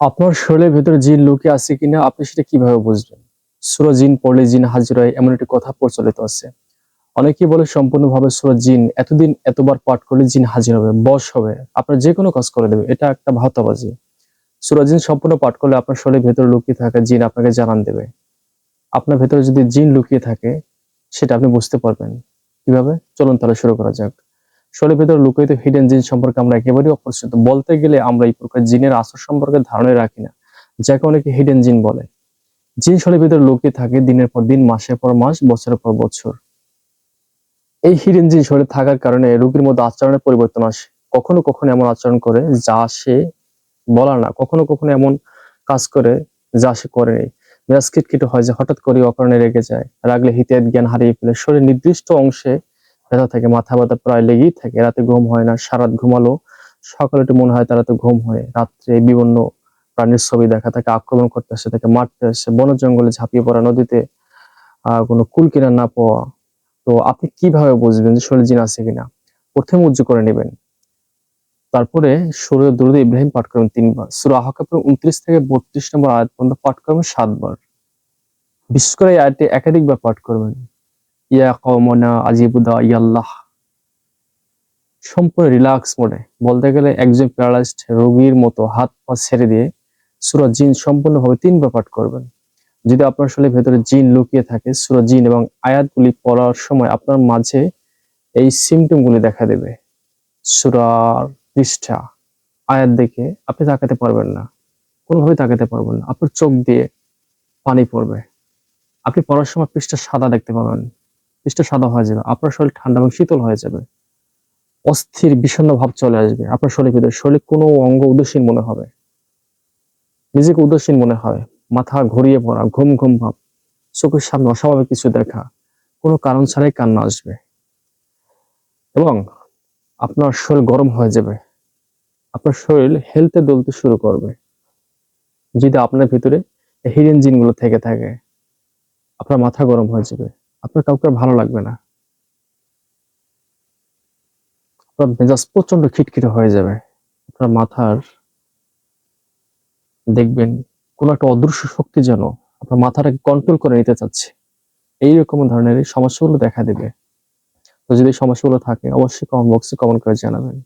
আপনার শরীরের ভেতরে জিন লুকিয়ে আছে কিনা, আপনি সেটা কীভাবে বুঝবেন? সুরা জিন পড়লে জিন হাজির হয়, এমন একটি কথা প্রচলিত আছে। অনেকেই বলে সম্পূর্ণভাবে সুরা জিন, এতদিন এতবার পাঠ করলে জিন হাজির হবে, বশ হবে। আপনার যে কোনো কাজ করে দেবে, এটা একটা ভাওতাবাজি। সুরা জিন সম্পূর্ণ পাঠ করলে আপনার শরীরের ভেতরে লুকিয়ে থাকা জিন আপনাকে জানান দেবে। আপনার ভেতরে যদি জিন লুকিয়ে থাকে, সেটা আপনি বুঝতে পারবেন। কীভাবে? চলুন তাহলে শুরু করা যাক। শরীরের ভেতরে লুকিত হিডেন জিন সম্পর্কে আমরা একেবারেই অপরিচিত। বলতে গেলে আমরা এই প্রকার জিনের আসর সম্পর্কে ধারণা রাখি না, যাকে অনেকে হিডেন জিন বলে। জিন শরীরের ভেতরে লুকিয়ে থাকে দিনের পর দিন, মাসের পর মাস, বছরের পর বছর। এই হিডেন জিন শরীরে থাকার কারণে রোগীর মধ্যে আচরণের পরিবর্তন আসে। কখনো কখনো এমন আচরণ করে যা সে বলার না। কখনো কখনো এমন কাজ করে যা সে করেনি মেজাজ খিটখিটে হয় যে হঠাৎ করে অকারণে রেগে যায়। রাগলে হিতের জ্ঞান হারিয়ে ফেলে। শরীর নির্দিষ্ট অংশে ব্যথা থাকে মাথা ব্যথা প্রায় লেগেই থাকে। রাতে ঘুম হয় না সারাত ঘুমালো। সকালে একটু মনে হয় তারা তো ঘুম হয়। রাত্রে বিভিন্ন প্রাণীর ছবি দেখা থাকে আক্রমণ করতে আসে, তাকে মারতে আসে, বন জঙ্গলে ঝাঁপিয়ে পড়া, নদীতে কোনো কুল কিনা না পাওয়া। তো আপনি কীভাবে বুঝবেন যে শরীর জিন আছে কিনা? প্রথমে উজ্জু করে নেবেন। তারপরে সুরের দুরুদ ইব্রাহিম পাঠ করবেন তিনবার। সুরা আহকাপের উনত্রিশ থেকে বত্রিশ নম্বর আয়াত পর্যন্ত পাঠ করবেন সাতবার। বিশেষ করে আয়াতটি একাধিকবার পাঠ করবেন। ইয়া কমনা আজিবুদা ইয়াল্লাহ। সম্পূর্ণ রিল্যাক্স মোডে বলতে গেলে একজন প্যারালাইজড রোগীর মতো হাত পা ছেড়ে দিয়ে জিন সম্পূর্ণভাবে তিনবার পাঠ করবেন। যদি আপনার ভেতরে জিন লুকিয়ে থাকে জিন এবং আয়াতগুলি পড়ার সময় আপনার মাঝে এই সিমটম গুলি দেখা দেবে। সুরার পৃষ্ঠা, আয়াত দেখে আপনি তাকাতে পারবেন না। কোনোভাবে তাকাতে পারবেন না। আপনার চোখ দিয়ে পানি পড়বে। আপনি পড়ার সময় পৃষ্ঠা সাদা দেখতে পাবেন। পৃষ্ঠা সাদা হয়ে যাবে, আপনার শরীর ঠান্ডা এবং শীতল হয়ে যাবে। অস্থির, বিষণ্ণ ভাব চলে আসবে আপনার শরীর ভিতরে। শরীর কোনো অঙ্গ উদাসীন মনে হবে। নিজেকে উদাসীন মনে হয়। মাথা ঘুরিয়ে পড়া, ঘুম ঘুম ভাব। চোখের সামনে অস্বাভাবিক কিছু দেখা। কোনো কারণ ছাড়াই কান্না আসবে। এবং আপনার শরীর গরম হয়ে যাবে। আপনার শরীর হেলতে দুলতে শুরু করবে। যদি আপনার ভিতরে হিডেন জিনগুলো থেকে থাকে, আপনার মাথা গরম হয়ে যাবে। আপনার কাউকে ভালো লাগবে না। আপনার মেজাজ প্রচণ্ড খিটখিটে হয়ে যাবে। আপনার মাথার দেখবেন কোন একটা অদৃশ্য শক্তি যেন আপনার মাথাটাকে কন্ট্রোল করে নিতে চাচ্ছে। এইরকম ধরনের সমস্যাগুলো দেখা দেবে। তো যদি সমস্যাগুলো থাকে, অবশ্যই কমেন্ট বক্সে কমেন্ট করে জানাবেন।